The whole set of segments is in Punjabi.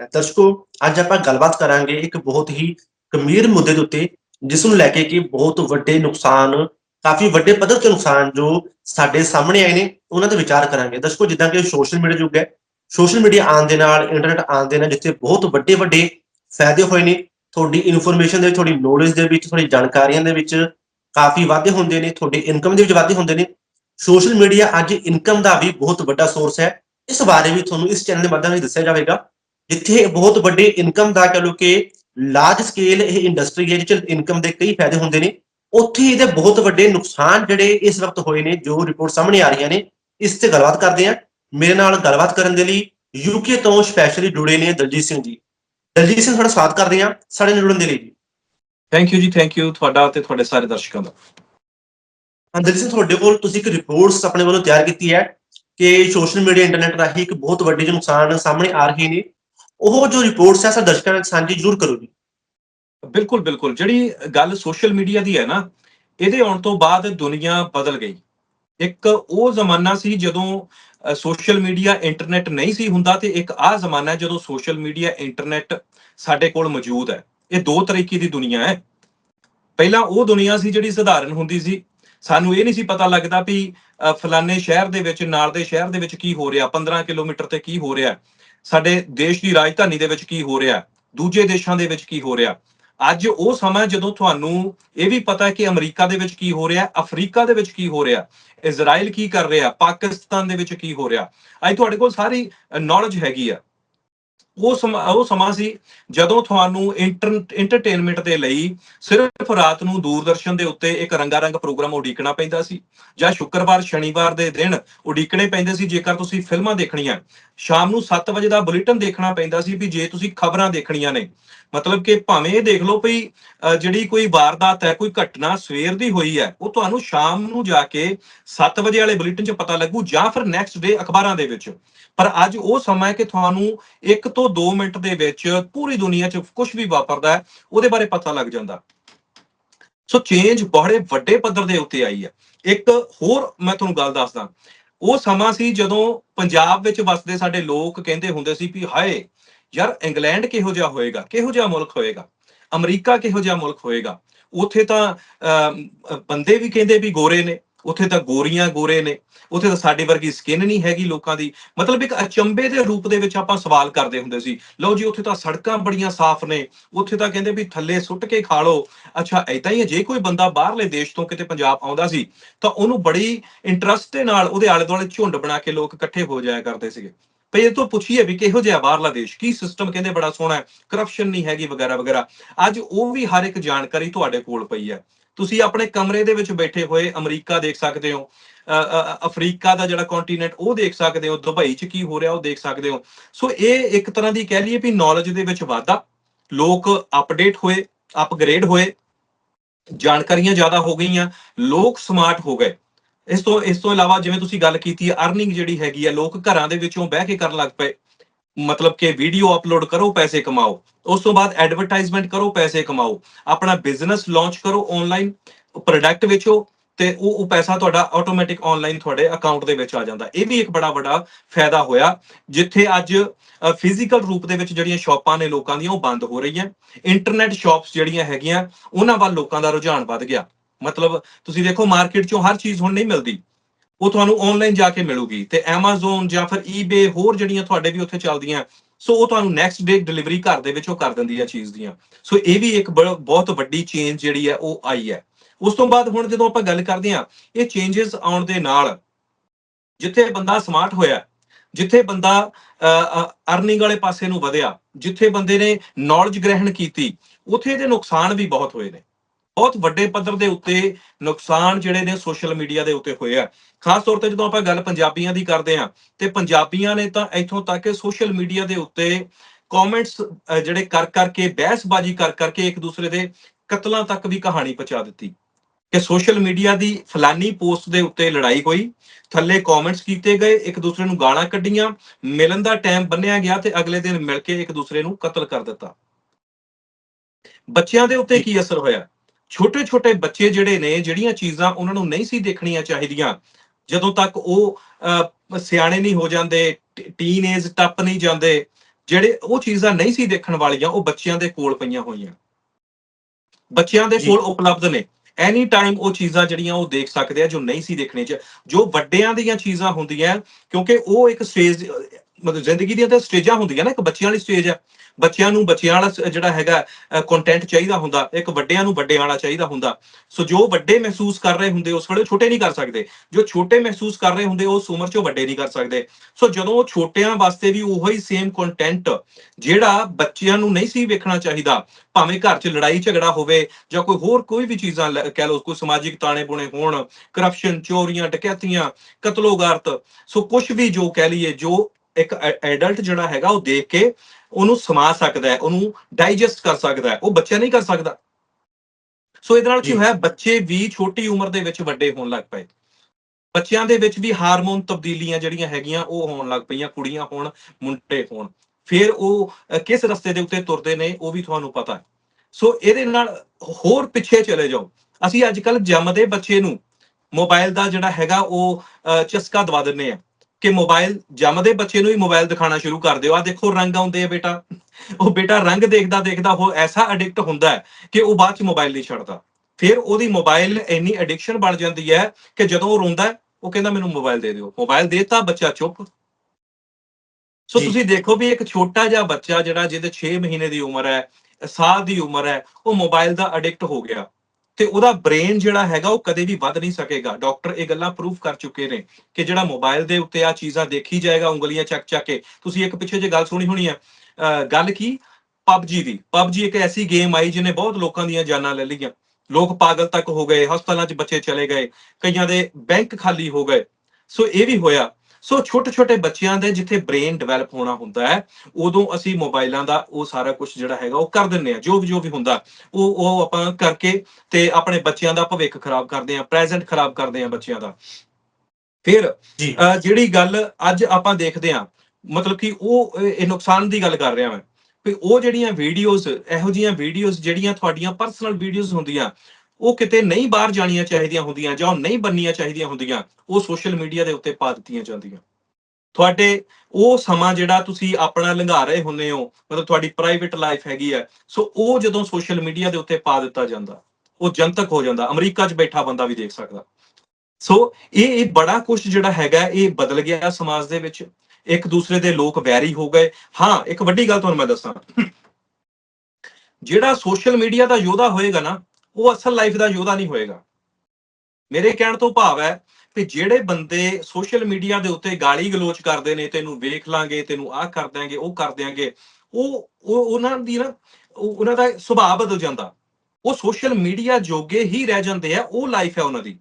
ਦਰਸ਼ਕੋ, ਅੱਜ ਆਪਾਂ ਗੱਲਬਾਤ ਕਰਾਂਗੇ ਇੱਕ ਬਹੁਤ ਹੀ ਗੰਭੀਰ ਮੁੱਦੇ ਦੇ ਉੱਤੇ ਜਿਸ ਨੂੰ ਲੈ ਕੇ ਕਿ ਬਹੁਤ ਵੱਡੇ ਨੁਕਸਾਨ, ਕਾਫੀ ਵੱਡੇ ਪੱਧਰ ਤੇ ਨੁਕਸਾਨ ਜੋ ਸਾਡੇ ਸਾਹਮਣੇ ਆਏ ਨੇ, ਉਹਨਾਂ ਤੇ ਵਿਚਾਰ ਕਰਾਂਗੇ। ਦਰਸ਼ਕੋ, ਜਿੱਦਾਂ ਕਿ ਸੋਸ਼ਲ ਮੀਡੀਆ ਯੁੱਗ ਹੈ, ਸੋਸ਼ਲ ਮੀਡੀਆ ਆਉਣ ਦੇ ਨਾਲ, ਇੰਟਰਨੈਟ ਆਉਣ ਦੇ ਨਾਲ ਜਿੱਥੇ ਬਹੁਤ ਵੱਡੇ ਵੱਡੇ ਫਾਇਦੇ ਹੋਏ ਨੇ, ਤੁਹਾਡੀ ਇਨਫੋਰਮੇਸ਼ਨ ਦੇ, ਤੁਹਾਡੀ ਨੌਲੇਜ ਦੇ ਵਿੱਚ, ਤੁਹਾਡੀ ਜਾਣਕਾਰੀਆਂ ਦੇ ਵਿੱਚ ਕਾਫੀ ਵਾਧੇ ਹੁੰਦੇ ਨੇ, ਤੁਹਾਡੀ ਇਨਕਮ ਦੇ ਵਿੱਚ ਵਾਧੇ ਹੁੰਦੇ ਨੇ। ਸੋਸ਼ਲ ਮੀਡੀਆ ਅੱਜ ਇਨਕਮ ਦਾ ਵੀ ਬਹੁਤ ਵੱਡਾ ਸੋਰਸ ਹੈ। ਇਸ ਬਾਰੇ ਵੀ ਤੁਹਾਨੂੰ ਇਸ ਚੈਨਲ ਦੇ ਮਾਧਿਅਮ ਨਾਲ ਦੱਸਿਆ ਜਾਵੇਗਾ। ਜਿੱਥੇ ਬਹੁਤ ਵੱਡੇ ਇਨਕਮ ਦਾ ਕਹ ਲੋ ਕਿ ਲਾਰਜ ਸਕੇਲ ਇਹ ਇੰਡਸਟਰੀ ਹੈ ਜਿੱਥੇ ਇਨਕਮ ਦੇ ਕਈ ਫਾਇਦੇ ਹੁੰਦੇ ਨੇ ਉੱਥੇ ਇਹਦੇ ਬਹੁਤ ਵੱਡੇ ਨੁਕਸਾਨ ਜਿਹੜੇ ਇਸ ਵਕਤ ਹੋਏ ਨੇ ਜੋ ਰਿਪੋਰਟ ਸਾਹਮਣੇ ਆ ਰਹੀਆਂ ਨੇ ਇਸ ਤੇ ਗੱਲਬਾਤ ਕਰਦੇ ਹਾਂ। ਮੇਰੇ ਨਾਲ ਗੱਲਬਾਤ ਕਰਨ ਦੇ ਲਈ ਯੂਕੇ ਤੋਂ ਸਪੈਸ਼ਲੀ ਜੁੜੇ ਨੇ ਦਲਜੀਤ ਸਿੰਘ ਜੀ। ਦਲਜੀਤ ਸਿੰਘ ਤੁਹਾਡਾ ਸਵਾਗਤ ਕਰਦੇ ਹਾਂ ਸਾਡੇ ਨਾਲ ਜੁੜਨ ਦੇ ਲਈ ਜੀ। ਥੈਂਕ ਯੂ ਜੀ ਥੈਂਕ ਯੂ ਤੁਹਾਡਾ ਤੇ ਤੁਹਾਡੇ ਸਾਰੇ ਦਰਸ਼ਕਾਂ ਦਾ। ਦਲਜੀਤ ਸਿੰਘ ਤੁਹਾਡੇ ਕੋਲ ਤੁਸੀਂ ਇੱਕ ਰਿਪੋਰਟਸ ਆਪਣੇ ਵੱਲੋਂ ਤਿਆਰ ਕੀਤੀ ਹੈ ਕਿ ਸੋਸ਼ਲ ਮੀਡੀਆ ਇੰਟਰਨੈਟ ਰਾਹੀਂ ਇੱਕ ਬਹੁਤ ਵੱਡੇ ਨੁਕਸਾਨ ਸਾਹਮਣੇ ਆ ਰਹੇ ਨੇ। ਉਹ ਜੋ ਰਿਪੋਰਟਸ ਹੈ ਸਾਡੇ ਦਰਸ਼ਕਾਂ ਨਾਲ ਸਾਂਝੀ ਜ਼ਰੂਰ ਕਰੋ ਜੀ ਬਿਲਕੁਲ ਬਿਲਕੁਲ। ਜਿਹੜੀ ਗੱਲ ਸੋਸ਼ਲ ਮੀਡੀਆ ਦੀ ਹੈ ਨਾ ਇਹਦੇ ਆਉਣ ਤੋਂ ਬਾਅਦ ਦੁਨੀਆ ਬਦਲ ਗਈ। ਇੱਕ ਉਹ ਜ਼ਮਾਨਾ ਸੀ ਜਦੋਂ ਸੋਸ਼ਲ ਮੀਡੀਆ ਇੰਟਰਨੈਟ ਨਹੀਂ ਸੀ ਹੁੰਦਾ ਤੇ ਇੱਕ ਆਹ ਜ਼ਮਾਨਾ ਹੈ ਜਦੋਂ ਸੋਸ਼ਲ ਮੀਡੀਆ ਇੰਟਰਨੈਟ ਸਾਡੇ ਕੋਲ ਮੌਜੂਦ ਹੈ। ਇਹ ਦੋ ਤਰੀਕੇ ਦੀ ਦੁਨੀਆ ਹੈ। ਪਹਿਲਾਂ ਉਹ ਦੁਨੀਆ ਸੀ ਜਿਹੜੀ ਸਧਾਰਨ ਹੁੰਦੀ ਸੀ। ਸਾਨੂੰ ਇਹ ਨਹੀਂ ਸੀ ਪਤਾ ਲੱਗਦਾ ਵੀ ਅ, ਫਲਾਣੇ ਸ਼ਹਿਰ ਦੇ ਵਿੱਚ ਨਾਲ ਦੇ ਸ਼ਹਿਰ ਦੇ ਵਿੱਚ ਕੀ ਹੋ ਰਿਹਾ 15 ਕਿਲੋਮੀਟਰ ਤੇ ਕੀ ਹੋ ਰਿਹਾ। ਸਾਡੇ ਦੇਸ਼ ਦੀ ਰਾਜਧਾਨੀ ਦੇ ਵਿੱਚ ਕੀ ਹੋ ਰਿਹਾ? ਦੂਜੇ ਦੇਸ਼ਾਂ ਦੇ ਵਿੱਚ ਕੀ ਹੋ ਰਿਹਾ? ਅੱਜ ਉਹ ਸਮਾਂ ਜਦੋਂ ਤੁਹਾਨੂੰ ਇਹ ਵੀ ਪਤਾ ਕਿ ਅਮਰੀਕਾ ਦੇ ਵਿੱਚ ਕੀ ਹੋ ਰਿਹਾ, ਅਫਰੀਕਾ ਦੇ ਵਿੱਚ ਕੀ ਹੋ ਰਿਹਾ ਇਜ਼ਰਾਈਲ ਕੀ ਕਰ ਰਿਹਾ, ਪਾਕਿਸਤਾਨ ਦੇ ਵਿੱਚ ਕੀ ਹੋ ਰਿਹਾ। ਅੱਜ ਤੁਹਾਡੇ ਕੋਲ ਸਾਰੀ ਨੌਲੇਜ ਹੈਗੀ ਆ। ਉਹ ਸਮਾਂ ਉਹ ਸਮਾਂ ਸੀ ਜਦੋਂ ਤੁਹਾਨੂੰ ਇੰਟਰਟੇਨਮੈਂਟ ਦੇ ਲਈ ਸਿਰਫ ਰਾਤ ਨੂੰ ਦੂਰਦਰਸ਼ਨ ਦੇ ਉੱਤੇ ਇੱਕ ਰੰਗਾਰੰਗ ਪ੍ਰੋਗਰਾਮ ਉਡੀਕਣਾ ਪੈਂਦਾ ਸੀ ਜਾਂ ਸ਼ੁੱਕਰਵਾਰ, ਸ਼ਨੀਵਾਰ ਦੇ ਦਿਨ ਉਡੀਕਣੇ ਪੈਂਦੇ ਸੀ, ਜੇਕਰ ਤੁਸੀਂ ਫਿਲਮਾਂ ਦੇਖਣੀਆਂ, ਸ਼ਾਮ ਨੂੰ 7 ਵਜੇ ਦਾ ਬੁਲੇਟਿਨ ਦੇਖਣਾ ਪੈਂਦਾ ਸੀ ਵੀ ਜੇ ਤੁਸੀਂ ਖਬਰਾਂ ਦੇਖਣੀਆਂ ਨੇ ਮਤਲਬ ਕਿ ਭਾਵੇਂ ਇਹ ਦੇਖ ਲਓ ਵੀ ਅ, ਜਿਹੜੀ ਕੋਈ ਵਾਰਦਾਤ ਹੈ ਕੋਈ ਘਟਨਾ ਸਵੇਰ ਦੀ ਹੋਈ ਹੈ ਉਹ ਤੁਹਾਨੂੰ ਸ਼ਾਮ ਨੂੰ ਜਾ ਕੇ 7 ਵਜੇ ਵਾਲੇ ਬੁਲੇਟਿਨ 'ਚ ਪਤਾ ਲੱਗੂ ਜਾਂ ਫਿਰ ਨੈਕਸਟ ਡੇ ਅਖਬਾਰਾਂ ਦੇ ਵਿੱਚ। ਪਰ ਅੱਜ ਉਹ ਸਮਾਂ ਹੈ ਕਿ ਤੁਹਾਨੂੰ 1 ਤੋਂ 2 ਮਿੰਟ ਦੇ ਵਿੱਚ ਪੂਰੀ ਦੁਨੀਆ 'ਚ ਕੁਝ ਵੀ ਵਾਪਰਦਾ ਹੈ ਉਹਦੇ ਬਾਰੇ ਪਤਾ ਲੱਗ ਜਾਂਦਾ। ਸੋ ਚੇਂਜ ਬੜੇ ਵੱਡੇ ਪੱਧਰ ਦੇ ਉੱਤੇ ਆਈ ਹੈ। ਇੱਕ ਹੋਰ ਮੈਂ ਤੁਹਾਨੂੰ ਗੱਲ ਦੱਸਦਾ। ਉਹ ਸਮਾਂ ਸੀ ਜਦੋਂ ਪੰਜਾਬ ਵਿੱਚ ਵਸਦੇ ਸਾਡੇ ਲੋਕ ਕਹਿੰਦੇ ਹੁੰਦੇ ਸੀ ਵੀ ਹਾਏ ਯਾਰ ਇੰਗਲੈਂਡ ਕਿਹੋ ਜਿਹਾ ਹੋਏਗਾ ਕਿਹੋ ਜਿਹਾ ਮੁਲਕ ਹੋਏਗਾ? ਅਮਰੀਕਾ ਕਿਹੋ ਜਿਹਾ ਮੁਲਕ ਹੋਏਗਾ? ਉੱਥੇ ਤਾਂ ਅਮ, ਬੰਦੇ ਵੀ ਕਹਿੰਦੇ ਵੀ ਗੋਰੇ ਨੇ ਉੱਥੇ ਤਾਂ ਗੋਰੀਆਂ ਗੋਰੇ ਨੇ ਉੱਥੇ ਤਾਂ ਸਾਡੇ ਵਰਗੀ ਸਕਿਨ ਨਹੀਂ ਹੈਗੀ ਲੋਕਾਂ ਦੀ। ਮਤਲਬ ਇੱਕ ਅਚੰਬੇ ਦੇ ਰੂਪ ਦੇ ਵਿੱਚ ਆਪਾਂ ਸਵਾਲ ਕਰਦੇ ਹੁੰਦੇ ਸੀ ਲਓ ਜੀ ਉੱਥੇ ਤਾਂ ਸੜਕਾਂ ਬੜੀਆਂ ਸਾਫ਼ ਨੇ ਉੱਥੇ ਤਾਂ ਕਹਿੰਦੇ ਵੀ ਥੱਲੇ ਸੁੱਟ ਕੇ ਖਾ ਲਓ। ਅੱਛਾ ਐਦਾਂ ਹੀ ਹੈ ਜੇ ਕੋਈ ਬੰਦਾ ਬਾਹਰਲੇ ਦੇਸ਼ ਤੋਂ ਕਿਤੇ ਪੰਜਾਬ ਆਉਂਦਾ ਸੀ ਤਾਂ ਉਹਨੂੰ ਬੜੀ ਇੰਟਰਸਟ ਦੇ ਨਾਲ ਉਹਦੇ ਆਲੇ ਦੁਆਲੇ ਝੁੰਡ ਬਣਾ ਕੇ ਲੋਕ ਇਕੱਠੇ ਹੋ ਜਾਇਆ ਕਰਦੇ ਸੀਗੇ। ਭਈ ਇਹ ਤੋਂ ਪੁੱਛੀਏ ਵੀ ਕਿਹੋ ਜਿਹਾ ਬਾਹਰਲਾ ਦੇਸ਼ ਕੀ ਸਿਸਟਮ ਕਹਿੰਦੇ ਬੜਾ ਸੋਹਣਾ ਹੈ ਕਰਪਸ਼ਨ ਨਹੀਂ ਹੈਗੀ ਵਗੈਰਾ ਵਗੈਰਾ। ਅੱਜ ਉਹ ਵੀ ਹਰ ਇੱਕ ਜਾਣਕਾਰੀ ਤੁਹਾਡੇ ਕੋਲ ਪਈ ਹੈ। ਤੁਸੀਂ ਆਪਣੇ ਕਮਰੇ ਦੇ ਵਿੱਚ ਬੈਠੇ ਹੋਏ ਅਮਰੀਕਾ ਦੇਖ ਸਕਦੇ ਹੋ ਅ, ਅਫਰੀਕਾ ਦਾ ਜਿਹੜਾ ਕੰਟੀਨੈਂਟ ਉਹ ਦੇਖ ਸਕਦੇ ਹੋ ਦੁਬਈ 'ਚ ਕੀ ਹੋ ਰਿਹਾ ਉਹ ਦੇਖ ਸਕਦੇ ਹੋ। ਸੋ ਇਹ ਇੱਕ ਤਰ੍ਹਾਂ ਦੀ ਕਹਿ ਲਈਏ ਵੀ ਨੌਲੇਜ ਦੇ ਵਿੱਚ ਵਾਧਾ। ਲੋਕ ਅਪਡੇਟ ਹੋਏ ਅਪਗ੍ਰੇਡ ਹੋਏ ਜਾਣਕਾਰੀਆਂ ਜ਼ਿਆਦਾ ਹੋ ਗਈਆਂ ਲੋਕ ਸਮਾਰਟ ਹੋ ਗਏ। ਇਸ ਤੋਂ ਇਸ ਤੋਂ ਇਲਾਵਾ ਜਿਵੇਂ ਤੁਸੀਂ ਗੱਲ ਕੀਤੀ ਹੈ ਅਰਨਿੰਗ ਜਿਹੜੀ ਹੈਗੀ ਹੈ, ਲੋਕ ਘਰਾਂ ਦੇ ਵਿੱਚੋਂ ਬਹਿ ਕੇ ਕਰਨ ਲੱਗ ਪਏ। ਮਤਲਬ ਕਿ ਵੀਡੀਓ ਅਪਲੋਡ ਕਰੋ, ਪੈਸੇ ਕਮਾਓ। ਉਸ ਤੋਂ ਬਾਅਦ ਐਡਵਰਟਾਈਜ਼ਮੈਂਟ ਕਰੋ, ਪੈਸੇ ਕਮਾਓ। ਆਪਣਾ ਬਿਜ਼ਨਸ ਲਾਂਚ ਕਰੋ ਆਨਲਾਈਨ ਪ੍ਰੋਡਕਟ ਵੇਚੋ ਤੇ ਉਹ ਉਹ ਪੈਸਾ ਤੁਹਾਡਾ ਆਟੋਮੈਟਿਕ ਆਨਲਾਈਨ ਤੁਹਾਡੇ ਅਕਾਊਂਟ ਦੇ ਵਿੱਚ ਆ ਜਾਂਦਾ। ਇਹ ਵੀ ਇੱਕ ਬੜਾ ਵੱਡਾ ਫਾਇਦਾ ਹੋਇਆ, ਜਿੱਥੇ ਅੱਜ ਫਿਜ਼ੀਕਲ ਰੂਪ ਦੇ ਵਿੱਚ ਜਿਹੜੀਆਂ ਸ਼ਾਪਾਂ ਨੇ ਲੋਕਾਂ ਦੀਆਂ, ਉਹ ਬੰਦ ਹੋ ਰਹੀਆਂ। ਇੰਟਰਨੈਟ ਸ਼ਾਪਸ ਜਿਹੜੀਆਂ ਹੈਗੀਆਂ, ਉਹਨਾਂ ਵੱਲ ਲੋਕਾਂ ਦਾ ਰੁਝਾਨ ਵੱਧ ਗਿਆ। ਮਤਲਬ ਤੁਸੀਂ ਦੇਖੋ ਮਾਰਕੀਟ 'ਚੋਂ ਹਰ ਚੀਜ਼ ਹੁਣ ਨਹੀਂ ਮਿਲਦੀ। ਉਹ ਤੁਹਾਨੂੰ ਆਨਲਾਈਨ ਜਾ ਕੇ ਮਿਲੂਗੀ ਤੇ Amazon ਜਾਂ ਫਿਰ eBay ਹੋਰ ਜਿਹੜੀਆਂ ਤੁਹਾਡੇ ਵੀ ਉੱਥੇ ਚੱਲਦੀਆਂ, ਸੋ ਉਹ ਤੁਹਾਨੂੰ ਨੈਕਸਟ ਡੇ ਡਿਲੀਵਰੀ ਘਰ ਦੇ ਵਿੱਚ ਉਹ ਕਰ ਦਿੰਦੀ ਹੈ ਚੀਜ਼ ਦੀਆਂ। ਸੋ ਇਹ ਵੀ ਇੱਕ ਬੜਾ- ਬਹੁਤ ਵੱਡੀ ਚੇਂਜ ਜਿਹੜੀ ਹੈ ਉਹ ਆਈ ਹੈ ਉਸ ਤੋਂ ਬਾਅਦ ਹੁਣ ਜਦੋਂ ਆਪਾਂ ਗੱਲ ਕਰਦੇ ਹਾਂ, ਇਹ ਚੇਂजेस ਆਉਣ ਦੇ ਨਾਲ ਜਿੱਥੇ ਬੰਦਾ ਸਮਾਰਟ ਹੋਇਆ, ਜਿੱਥੇ ਬੰਦਾ ਅਰਨਿੰਗ ਵਾਲੇ ਪਾਸੇ ਨੂੰ ਵਧਿਆ, ਜਿੱਥੇ ਬੰਦੇ ਨੇ ਨੌਲੇਜ ਗ੍ਰਹਿਣ ਕੀਤੀ, ਉੱਥੇ ਇਹਦੇ ਨੁਕਸਾਨ ਵੀ ਬਹੁਤ ਹੋਏ ਨੇ। ਬਹੁਤ ਵੱਡੇ ਪੱਧਰ ਦੇ ਉੱਤੇ ਨੁਕਸਾਨ ਜਿਹੜੇ ਨੇ ਸੋਸ਼ਲ ਮੀਡੀਆ ਦੇ ਉੱਤੇ ਹੋਏ ਆ। ਖਾਸ ਤੌਰ ਤੇ ਜਦੋਂ ਆਪਾਂ ਗੱਲ ਪੰਜਾਬੀਆਂ ਦੀ ਕਰਦੇ ਆ ਤੇ ਪੰਜਾਬੀਆਂ ਨੇ ਤਾਂ ਇੱਥੋਂ ਤੱਕ ਕਿ ਸੋਸ਼ਲ ਮੀਡੀਆ ਦੇ ਉੱਤੇ ਕਮੈਂਟਸ ਜਿਹੜੇ ਕਰ ਕਰਕੇ ਬਹਿਸਬਾਜ਼ੀ ਕਰ ਕਰਕੇ ਇੱਕ ਦੂਸਰੇ ਦੇ ਕਤਲਾਂ ਤੱਕ ਵੀ ਕਹਾਣੀ ਪਹੁੰਚਾ ਦਿੱਤੀ। ਕਿ ਸੋਸ਼ਲ ਮੀਡੀਆ ਦੀ ਫਲਾਨੀ ਪੋਸਟ ਦੇ ਉੱਤੇ ਲੜਾਈ ਹੋਈ ਥੱਲੇ ਕਮੈਂਟਸ ਕੀਤੇ ਗਏ ਇੱਕ ਦੂਸਰੇ ਨੂੰ ਗਾਲਾਂ ਕੱਢੀਆਂ ਮਿਲਣ ਦਾ ਟਾਈਮ ਬੰਨਿਆ ਗਿਆ ਤੇ ਅਗਲੇ ਦਿਨ ਮਿਲ ਕੇ ਇੱਕ ਦੂਸਰੇ ਨੂੰ ਕਤਲ ਕਰ ਦਿੱਤਾ। ਬੱਚਿਆਂ ਦੇ ਉੱਤੇ ਕੀ ਅਸਰ ਹੋਇਆ? ਛੋਟੇ ਛੋਟੇ ਬੱਚੇ ਜਿਹੜੇ ਨੇ ਜਿਹੜੀਆਂ ਚੀਜ਼ਾਂ ਉਹਨਾਂ ਨੂੰ ਨਹੀਂ ਸੀ ਦੇਖਣੀਆਂ ਚਾਹੀਦੀਆਂ ਜਦੋਂ ਤੱਕ ਉਹ ਸਿਆਣੇ ਨਹੀਂ ਹੋ ਜਾਂਦੇ ਟੀਨ ਏਜ ਟੱਪ ਨਹੀਂ ਜਾਂਦੇ ਜਿਹੜੇ ਉਹ ਚੀਜ਼ਾਂ ਨਹੀਂ ਸੀ ਦੇਖਣ ਵਾਲੀਆਂ ਉਹ ਬੱਚਿਆਂ ਦੇ ਕੋਲ ਪਈਆਂ ਹੋਈਆਂ। ਬੱਚਿਆਂ ਦੇ। ਕੋਲ ਉਪਲਬਧ ਨੇ। ਐਨੀ ਟਾਈਮ ਉਹ ਚੀਜ਼ਾਂ ਜਿਹੜੀਆਂ ਉਹ ਦੇਖ ਸਕਦੇ ਆ ਜੋ ਨਹੀਂ ਸੀ ਦੇਖਣੇ ਚ ਜੋ ਵੱਡਿਆਂ ਦੀਆਂ ਚੀਜ਼ਾਂ ਹੁੰਦੀਆਂ ਕਿਉਂਕਿ ਉਹ ਇੱਕ ਸਟੇਜ ਮਤਲਬ ਜ਼ਿੰਦਗੀ ਦੀਆਂ ਤਾਂ ਸਟੇਜਾਂ ਹੁੰਦੀਆਂ ਨਾ ਇੱਕ ਬੱਚਿਆਂ ਵਾਲੀ ਸਟੇਜ ਹੈ ਬੱਚਿਆਂ ਨੂੰ ਬੱਚਿਆਂ ਵਾਲਾ ਜਿਹੜਾ ਹੈਗਾ ਕੰਟੈਂਟ ਚਾਹੀਦਾ ਹੁੰਦਾ, ਇੱਕ ਵੱਡਿਆਂ ਨੂੰ ਵੱਡਿਆਂ ਵਾਲਾ ਚਾਹੀਦਾ ਹੁੰਦਾ। ਸੋ ਜੋ ਵੱਡੇ ਮਹਿਸੂਸ ਕਰ ਰਹੇ ਹੁੰਦੇ, ਉਸ ਵੇਲੇ ਛੋਟੇ ਨਹੀਂ ਕਰ ਸਕਦੇ। ਜੋ ਛੋਟੇ ਮਹਿਸੂਸ ਕਰ ਰਹੇ ਹੁੰਦੇ ਉਸ ਉਮਰ 'ਚ ਵੱਡੇ ਨਹੀਂ ਕਰ ਸਕਦੇ। ਸੋ ਜਦੋਂ ਛੋਟਿਆਂ ਵਾਸਤੇ ਵੀ ਉਹੀ ਸੇਮ ਕੰਟੈਂਟ ਜਿਹੜਾ ਬੱਚਿਆਂ ਨੂੰ ਨਹੀਂ ਸੀ ਵੇਖਣਾ ਚਾਹੀਦਾ, ਭਾਵੇਂ ਘਰ 'ਚ ਲੜਾਈ ਝਗੜਾ ਹੋਵੇ, ਜਾਂ ਕੋਈ ਹੋਰ ਕੋਈ ਵੀ ਚੀਜ਼ਾਂ ਕਹਿ ਲਓ, ਕੋਈ ਸਮਾਜਿਕ ਤਾਣੇ ਬੁਣੇ ਹੋਣ ਕਰਪਸ਼ਨ ਚੋਰੀਆਂ, ਡਕੈਤੀਆਂ, ਕਤਲੋਗਾਰਤ, ਸੋ ਕੁਝ ਵੀ ਜੋ ਕਹਿ ਲਈਏ, ਜੋ ਇੱਕ ਐਡਲਟ ਜਿਹੜਾ ਹੈਗਾ ਉਹ ਦੇਖ ਕੇ ਉਹਨੂੰ ਸਮਾ ਸਕਦਾ ਹੈ ਉਹਨੂੰ ਡਾਈਜੈਸਟ ਕਰ ਸਕਦਾ ਹੈ ਉਹ ਬੱਚਾ ਨਹੀਂ ਕਰ ਸਕਦਾ। ਸੋ ਇਹਦੇ ਨਾਲ ਕੀ। ਹੋਇਆ ਬੱਚੇ ਵੀ ਛੋਟੀ ਉਮਰ ਦੇ ਵਿੱਚ ਵੱਡੇ ਹੋਣ ਲੱਗ ਪਏ। ਬੱਚਿਆਂ ਦੇ ਵਿੱਚ ਵੀ ਹਾਰਮੋਨ ਤਬਦੀਲੀਆਂ ਜਿਹੜੀਆਂ ਹੈਗੀਆਂ ਉਹ ਹੋਣ ਲੱਗ ਪਈਆਂ ਕੁੜੀਆਂ ਹੋਣ ਮੁੰਡੇ ਹੋਣ। ਫਿਰ ਉਹ ਕਿਸ ਰਸਤੇ ਦੇ ਉੱਤੇ ਤੁਰਦੇ ਨੇ ਉਹ ਵੀ ਤੁਹਾਨੂੰ ਪਤਾ ਹੈ। ਸੋ ਇਹਦੇ ਨਾਲ ਹੋਰ ਪਿੱਛੇ ਚਲੇ ਜਾਓ। ਅਸੀਂ ਅੱਜ ਕੱਲ ਜੰਮਦੇ ਬੱਚੇ ਨੂੰ ਮੋਬਾਈਲ ਦਾ ਜਿਹੜਾ ਹੈਗਾ ਉਹ ਚਸਕਾ ਦਵਾ ਦਿੰਨੇ ਆ ਕਿ ਮੋਬਾਈਲ ਜੰਮਦੇ ਬੱਚੇ ਨੂੰ ਹੀ ਮੋਬਾਈਲ ਦਿਖਾਣਾ ਸ਼ੁਰੂ ਕਰ ਦਿਓ। ਆ ਦੇਖੋ ਰੰਗ ਆਉਂਦੇ ਆ ਬੇਟਾ। ਉਹ ਬੇਟਾ ਰੰਗ ਦੇਖਦਾ ਦੇਖਦਾ ਉਹ ਐਸਾ ਐਡਿਕਟ ਹੁੰਦਾ ਹੈ ਕਿ ਉਹ ਬਾਅਦ ਚ ਮੋਬਾਈਲ ਨਹੀਂ ਛੱਡਦਾ। ਫਿਰ ਉਹਦੀ ਮੋਬਾਈਲ ਇੰਨੀ ਐਡਿਕਸ਼ਨ ਬਣ ਜਾਂਦੀ ਹੈ ਕਿ ਜਦੋਂ ਉਹ ਰੋਂਦਾ ਉਹ ਕਹਿੰਦਾ ਮੈਨੂੰ ਮੋਬਾਈਲ ਦੇ ਦਿਓ। ਮੋਬਾਈਲ ਦੇਤਾ ਬੱਚਾ ਚੁੱਪ। ਸੋ। ਤੁਸੀਂ ਦੇਖੋ ਵੀ ਇੱਕ ਛੋਟਾ ਜਿਹਾ ਬੱਚਾ ਜਿਹੜਾ ਜਿਹਦੇ 6 ਮਹੀਨੇ ਦੀ ਉਮਰ ਹੈ ਸਾਲ ਦੀ ਉਮਰ ਹੈ ਉਹ ਮੋਬਾਈਲ ਦਾ ਐਡਿਕਟ ਹੋ ਗਿਆ। ਤੇ ਉਹਦਾ ਬ੍ਰੇਨ ਜਿਹੜਾ ਹੈਗਾ ਉਹ ਕਦੇ ਵੀ ਵੱਧ ਨਹੀਂ ਸਕੇਗਾ। ਡਾਕਟਰ ਇਹ ਗੱਲਾਂ ਪ੍ਰੂਫ ਕਰ ਚੁੱਕੇ ਨੇ ਕਿ ਜਿਹੜਾ ਮੋਬਾਈਲ ਦੇ ਉੱਤੇ ਆ ਚੀਜ਼ਾਂ ਦੇਖੀ ਜਾਏਗਾ, ਉਂਗਲੀਆਂ ਚੱਕ ਚੱਕ ਕੇ। ਤੁਸੀਂ ਇੱਕ ਪਿੱਛੇ ਜੇ ਗੱਲ ਸੁਣੀ ਹੋਣੀ ਹੈ ਅਹ ਗੱਲ ਕੀ? ਪਬਜੀ ਦੀ। ਪਬਜੀ ਇੱਕ ਐਸੀ ਗੇਮ ਆਈ ਜਿਹਨੇ ਬਹੁਤ ਲੋਕਾਂ ਦੀਆਂ ਜਾਨਾਂ ਲੈ ਲਈਆਂ। ਲੋਕ ਪਾਗਲ ਤੱਕ ਹੋ ਗਏ, ਹਸਪਤਾਲਾਂ 'ਚ ਬੱਚੇ ਚਲੇ ਗਏ, ਕਈਆਂ ਦੇ ਬੈਂਕ ਖਾਲੀ ਹੋ ਗਏ। ਸੋ ਇਹ ਵੀ ਹੋਇਆ। ਸੋ ਛੋਟੇ ਛੋਟੇ ਬੱਚਿਆਂ ਦੇ ਜਿੱਥੇ ਬ੍ਰੇਨ ਡਿਵੈਲਪ ਹੋਣਾ ਹੁੰਦਾ ਹੈ ਉਦੋਂ ਅਸੀਂ ਮੋਬਾਈਲਾਂ ਦਾ ਉਹ ਸਾਰਾ ਕੁਝ ਜਿਹੜਾ ਹੈਗਾ ਉਹ ਕਰ ਦਿੰਨੇ ਆ ਜੋ ਵੀ ਜੋ ਵੀ ਹੁੰਦਾ। ਉਹ ਉਹ ਆਪਾਂ ਕਰਕੇ ਤੇ ਆਪਣੇ ਬੱਚਿਆਂ ਦਾ ਭਵਿੱਖ ਖਰਾਬ ਕਰਦੇ ਆ ਪ੍ਰੈਜ਼ੈਂਟ ਖਰਾਬ ਕਰਦੇ ਆ ਬੱਚਿਆਂ ਦਾ। ਫਿਰ ਜਿਹੜੀ ਗੱਲ ਅੱਜ ਆਪਾਂ ਦੇਖਦੇ ਆ ਮਤਲਬ ਕਿ ਉਹ ਇਹ ਇਹ ਨੁਕਸਾਨ ਦੀ ਗੱਲ ਕਰ ਰਿਹਾ ਮੈਂ। ਵੀ ਉਹ ਜਿਹੜੀਆਂ ਵੀਡੀਓਜ਼ ਇਹੋ ਜੀਆਂ ਵੀਡੀਓਜ਼ ਜਿਹੜੀਆਂ ਤੁਹਾਡੀਆਂ ਪਰਸਨਲ ਵੀਡੀਓਜ਼ ਹੁੰਦੀਆਂ ਉਹ ਕਿਤੇ ਨਹੀਂ ਬਾਹਰ ਜਾਣੀਆਂ ਚਾਹੀਦੀਆਂ ਹੁੰਦੀਆਂ ਜਾਂ ਉਹ ਨਹੀਂ ਬੰਨੀਆਂ ਚਾਹੀਦੀਆਂ ਹੁੰਦੀਆਂ, ਉਹ ਸੋਸ਼ਲ ਮੀਡੀਆ ਦੇ ਉੱਤੇ ਪਾ ਦਿੱਤੀਆਂ ਜਾਂਦੀਆਂ। ਤੁਹਾਡੇ ਉਹ ਸਮਾਂ ਜਿਹੜਾ ਤੁਸੀਂ ਆਪਣਾ ਲੰਘਾ ਰਹੇ ਹੁੰਦੇ ਹੋ, ਮਤਲਬ ਤੁਹਾਡੀ ਪ੍ਰਾਈਵੇਟ ਲਾਈਫ ਹੈਗੀ ਹੈ, ਸੋ ਉਹ ਜਦੋਂ ਸੋਸ਼ਲ ਮੀਡੀਆ ਦੇ ਉੱਤੇ ਪਾ ਦਿੱਤਾ ਜਾਂਦਾ, ਉਹ ਜਨਤਕ ਹੋ ਜਾਂਦਾ, ਅਮਰੀਕਾ 'ਚ ਬੈਠਾ ਬੰਦਾ ਵੀ ਦੇਖ ਸਕਦਾ। ਸੋ ਇਹ ਇਹ ਬੜਾ ਕੁਝ ਜਿਹੜਾ ਹੈਗਾ, ਇਹ ਬਦਲ ਗਿਆ ਸਮਾਜ ਦੇ ਵਿੱਚ। ਇੱਕ ਦੂਸਰੇ ਦੇ ਲੋਕ ਵੈਰੀ ਹੋ ਗਏ। ਹਾਂ, ਇੱਕ ਵੱਡੀ ਗੱਲ ਤੁਹਾਨੂੰ ਮੈਂ ਦੱਸਾਂ। ਜਿਹੜਾ ਸੋਸ਼ਲ ਮੀਡੀਆ ਦਾ ਯੋਧਾ ਹੋਏਗਾ ਨਾ ਉਹ ਅਸਲ ਲਾਈਫ ਦਾ ਯੋਧਾ ਨਹੀਂ ਹੋਏਗਾ। ਮੇਰੇ ਕਹਿਣ ਤੋਂ ਭਾਵ ਹੈ ਕਿ ਜਿਹੜੇ ਬੰਦੇ ਸੋਸ਼ਲ ਮੀਡੀਆ ਦੇ ਉੱਤੇ ਗਾਲੀ ਗਲੋਚ ਕਰਦੇ ਨੇ ਤੈਨੂੰ ਵੇਖ ਲਾਂਗੇ ਤੈਨੂੰ ਆਹ ਕਰ ਦਿਆਂਗੇ ਉਹ ਕਰ ਦਿਆਂਗੇ ਉਹ ਉਹਨਾਂ ਦੀ ਨਾ ਉਹਨਾਂ ਦਾ ਸੁਭਾਅ ਬਦਲ ਜਾਂਦਾ। ਉਹ ਸੋਸ਼ਲ ਮੀਡੀਆ ਜੋਗੇ ਹੀ ਰਹਿ ਜਾਂਦੇ ਆ ਉਹ ਲਾਈਫ ਹੈ ਉਹਨਾਂ ਦੀ।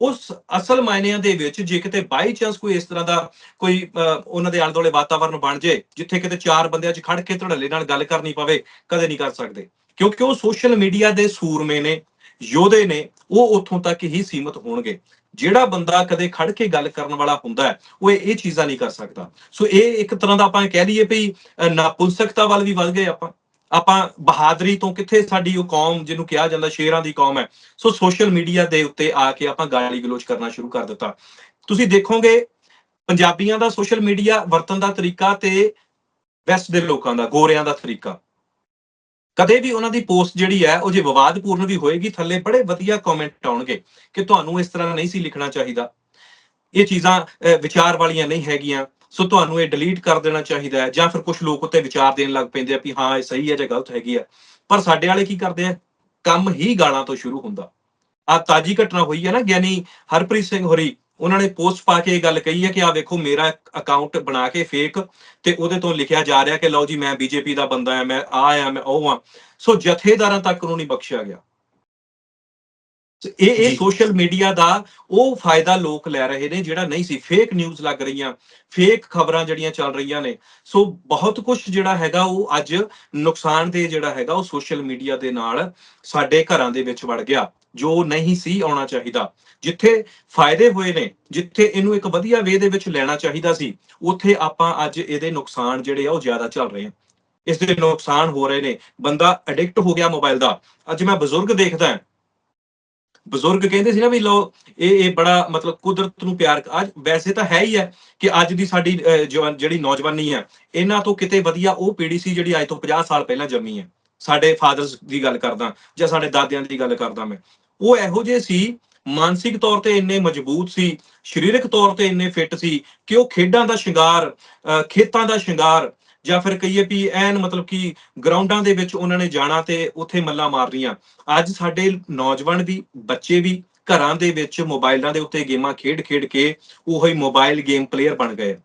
ਉਸ ਅਸਲ ਮਾਇਨਿਆਂ ਦੇ ਵਿੱਚ ਜੇ ਕਿਤੇ ਬਾਈ ਚਾਂਸ ਕੋਈ ਇਸ ਤਰ੍ਹਾਂ ਦਾ ਕੋਈ ਅਹ, ਉਹਨਾਂ ਦੇ ਆਲੇ ਦੁਆਲੇ ਵਾਤਾਵਰਣ ਬਣ ਜੇ ਜਿੱਥੇ ਕਿਤੇ ਚਾਰ ਬੰਦਿਆਂ 'ਚ ਖੜ ਕੇ ਧੜੱਲੇ ਨਾਲ ਗੱਲ ਕਰਨੀ ਪਵੇ ਕਦੇ ਨਹੀਂ ਕਰ ਸਕਦੇ। ਕਿਉਂਕਿ ਉਹ ਸੋਸ਼ਲ ਮੀਡੀਆ ਦੇ ਸੂਰਮੇ ਨੇ ਯੋਧੇ ਨੇ ਉਹ ਉੱਥੋਂ ਤੱਕ ਹੀ ਸੀਮਤ ਹੋਣਗੇ। ਜਿਹੜਾ ਬੰਦਾ ਕਦੇ ਖੜ ਕੇ ਗੱਲ ਕਰਨ ਵਾਲਾ ਹੁੰਦਾ ਉਹ ਇਹ ਚੀਜ਼ਾਂ ਨਹੀਂ ਕਰ ਸਕਦਾ। ਸੋ ਇਹ ਇੱਕ ਤਰ੍ਹਾਂ ਦਾ ਆਪਾਂ ਕਹਿ ਲਈਏ ਵੀ ਅਹ, ਨਾਪੁੰਸਕਤਾ ਵੱਲ ਵੀ ਵੱਧ ਗਏ ਆਪਾਂ। ਆਪਾਂ ਬਹਾਦਰੀ ਤੋਂ ਕਿੱਥੇ ਸਾਡੀ ਉਹ ਕੌਮ ਜਿਹਨੂੰ ਕਿਹਾ ਜਾਂਦਾ ਸ਼ੇਰਾਂ ਦੀ ਕੌਮ ਹੈ ਸੋ ਸੋਸ਼ਲ ਮੀਡੀਆ ਦੇ ਉੱਤੇ ਆ ਕੇ ਆਪਾਂ ਗਾਲੀ ਗਲੋਚ ਕਰਨਾ ਸ਼ੁਰੂ ਕਰ ਦਿੱਤਾ। ਤੁਸੀਂ ਦੇਖੋਗੇ ਪੰਜਾਬੀਆਂ ਦਾ ਸੋਸ਼ਲ ਮੀਡੀਆ ਵਰਤਣ ਦਾ ਤਰੀਕਾ ਤੇ ਵੈਸਟ ਦੇ ਲੋਕਾਂ ਦਾ ਗੋਰਿਆਂ ਦਾ ਤਰੀਕਾ। ਕਦੇ ਵੀ ਉਹਨਾਂ ਦੀ ਪੋਸਟ ਜਿਹੜੀ ਹੈ, ਉਹ ਜੇ ਵਿਵਾਦਪੂਰਨ ਵੀ ਹੋਏਗੀ, ਥੱਲੇ ਬੜੇ ਵਧੀਆ ਕਮੈਂਟ ਆਉਣਗੇ ਕਿ ਤੁਹਾਨੂੰ ਇਸ ਤਰ੍ਹਾਂ ਨਹੀਂ ਸੀ ਲਿਖਣਾ ਚਾਹੀਦਾ। ਇਹ ਚੀਜ਼ਾਂ ਵਿਚਾਰ ਵਾਲੀਆਂ ਨਹੀਂ ਹੈਗੀਆਂ। ਸੋ ਤੁਹਾਨੂੰ ਇਹ ਡਿਲੀਟ ਕਰ ਦੇਣਾ ਚਾਹੀਦਾ ਹੈ, ਜਾਂ ਫਿਰ ਕੁਝ ਲੋਕ ਉੱਤੇ ਵਿਚਾਰ ਦੇਣ ਲੱਗ ਪੈਂਦੇ ਆ ਵੀ ਹਾਂ, ਇਹ ਸਹੀ ਹੈ ਜਾਂ ਗਲਤ ਹੈਗੀ ਆ ਪਰ ਸਾਡੇ ਵਾਲੇ ਕੀ ਕਰਦੇ ਆ? ਕੰਮ ਹੀ ਗਾਲਾਂ ਤੋਂ ਸ਼ੁਰੂ ਹੁੰਦਾ। ਆ ਤਾਜੀ ਘਟਨਾ ਹੋਈ ਹੈ ਨਾ, ਗਿਆਨੀ ਹਰਪ੍ਰੀਤ ਸਿੰਘ ਹੋਰੀ। ਉਹਨਾਂ ਨੇ ਪੋਸਟ ਪਾ ਕੇ ਇਹ ਗੱਲ ਕਹੀ ਹੈ ਕਿ ਆ ਵੇਖੋ ਮੇਰਾ ਅਕਾਊਂਟ ਬਣਾ ਕੇ ਫੇਕ ਤੇ ਉਹਦੇ ਤੋਂ ਲਿਖਿਆ ਜਾ ਰਿਹਾ ਕਿ ਲਓ ਜੀ ਮੈਂ ਬੀਜੇਪੀ ਦਾ ਬੰਦਾ ਆ ਮੈਂ ਆ ਆ ਮੈਂ ਉਹ ਆ ਸੋ ਜਥੇਦਾਰਾਂ ਤੱਕ ਨੂੰ ਨਹੀਂ ਬਖਸ਼ਿਆ ਗਿਆ। ਸੋ ਇਹ ਇਹ। ਸੋਸ਼ਲ ਮੀਡੀਆ ਦਾ ਉਹ ਫਾਇਦਾ ਲੋਕ ਲੈ ਰਹੇ ਨੇ ਜਿਹੜਾ ਨਹੀਂ ਸੀ। ਫੇਕ ਨਿਊਜ਼ ਲੱਗ ਰਹੀਆਂ ਫੇਕ ਖਬਰਾਂ ਜਿਹੜੀਆਂ ਚੱਲ ਰਹੀਆਂ ਨੇ। ਸੋ ਬਹੁਤ ਕੁਝ ਜਿਹੜਾ ਹੈਗਾ ਉਹ ਅੱਜ ਨੁਕਸਾਨ ਦੇ ਜਿਹੜਾ ਹੈਗਾ ਉਹ ਸੋਸ਼ਲ ਮੀਡੀਆ ਦੇ ਨਾਲ ਸਾਡੇ ਘਰਾਂ ਦੇ ਵਿੱਚ ਵੜ ਗਿਆ। ਜੋ ਨਹੀਂ ਸੀ ਆਉਣਾ ਚਾਹੀਦਾ ਜਿੱਥੇ ਫਾਇਦੇ ਹੋਏ ਨੇ ਜਿੱਥੇ ਇਹਨੂੰ ਇੱਕ ਵਧੀਆ ਵੇ ਦੇ ਵਿੱਚ ਲੈਣਾ ਚਾਹੀਦਾ ਸੀ ਉੱਥੇ ਆਪਾਂ ਅੱਜ ਇਹਦੇ ਨੁਕਸਾਨ ਜਿਹੜੇ ਆ ਉਹ ਜ਼ਿਆਦਾ ਚੱਲ ਰਹੇ ਆ। ਇਸ ਦੇ ਨੁਕਸਾਨ ਹੋ ਰਹੇ ਨੇ। ਬੰਦਾ ਐਡਿਕਟ ਹੋ ਗਿਆ ਮੋਬਾਈਲ ਦਾ। ਅੱਜ ਮੈਂ ਬਜ਼ੁਰਗ ਦੇਖਦਾ ਬਜ਼ੁਰਗ ਕਹਿੰਦੇ ਸੀ ਨਾ ਵੀ ਲੋ ਇਹ ਇਹ ਬੜਾ ਮਤਲਬ ਕੁਦਰਤ ਨੂੰ ਪਿਆਰ ਅੱਜ ਵੈਸੇ ਤਾਂ ਹੈ ਹੀ ਹੈ ਕਿ ਅੱਜ ਦੀ ਸਾਡੀ ਅਹ, ਜਵਾਨ ਜਿਹੜੀ ਨੌਜਵਾਨੀ ਹੈ ਇਹਨਾਂ ਤੋਂ ਕਿਤੇ ਵਧੀਆ ਉਹ ਪੀੜ੍ਹੀ ਸੀ ਜਿਹੜੀ ਅੱਜ ਤੋਂ 50 ਸਾਲ ਪਹਿਲਾਂ ਜੰਮੀ ਹੈ। ਸਾਡੇ ਫਾਦਰਸ ਦੀ ਗੱਲ ਕਰਦਾ ਜਾਂ ਸਾਡੇ ਦਾਦਿਆਂ ਦੀ ਗੱਲ ਕਰਦਾ ਮੈਂ। ਉਹ ਇਹੋ ਜਿਹੇ ਸੀ ਮਾਨਸਿਕ ਤੌਰ ਤੇ ਇੰਨੇ ਮਜ਼ਬੂਤ ਸੀ ਸਰੀਰਕ ਤੌਰ ਤੇ ਇੰਨੇ ਫਿੱਟ ਸੀ ਕਿ ਉਹ ਖੇਡਾਂ ਦਾ ਸ਼ਿੰਗਾਰ ਅਹ, ਖੇਤਾਂ ਦਾ ਸ਼ਿੰਗਾਰ ਜਾਂ ਫਿਰ ਕਹੀਏ ਵੀ ਐਨ ਮਤਲਬ ਕਿ ਗਰਾਊਂਡਾਂ ਦੇ ਵਿੱਚ ਉਹਨਾਂ ਨੇ ਜਾਣਾ ਤੇ ਉੱਥੇ ਮੱਲਾਂ ਮਾਰਨੀਆਂ। ਅੱਜ ਸਾਡੇ ਨੌਜਵਾਨ ਵੀ ਬੱਚੇ ਵੀ ਘਰਾਂ ਦੇ ਵਿੱਚ ਮੋਬਾਈਲਾਂ ਦੇ ਉੱਤੇ ਗੇਮਾਂ ਖੇਡ-ਖੇਡ ਕੇ ਉਹੀ ਮੋਬਾਈਲ ਗੇਮ ਪਲੇਅਰ ਬਣ ਗਏ।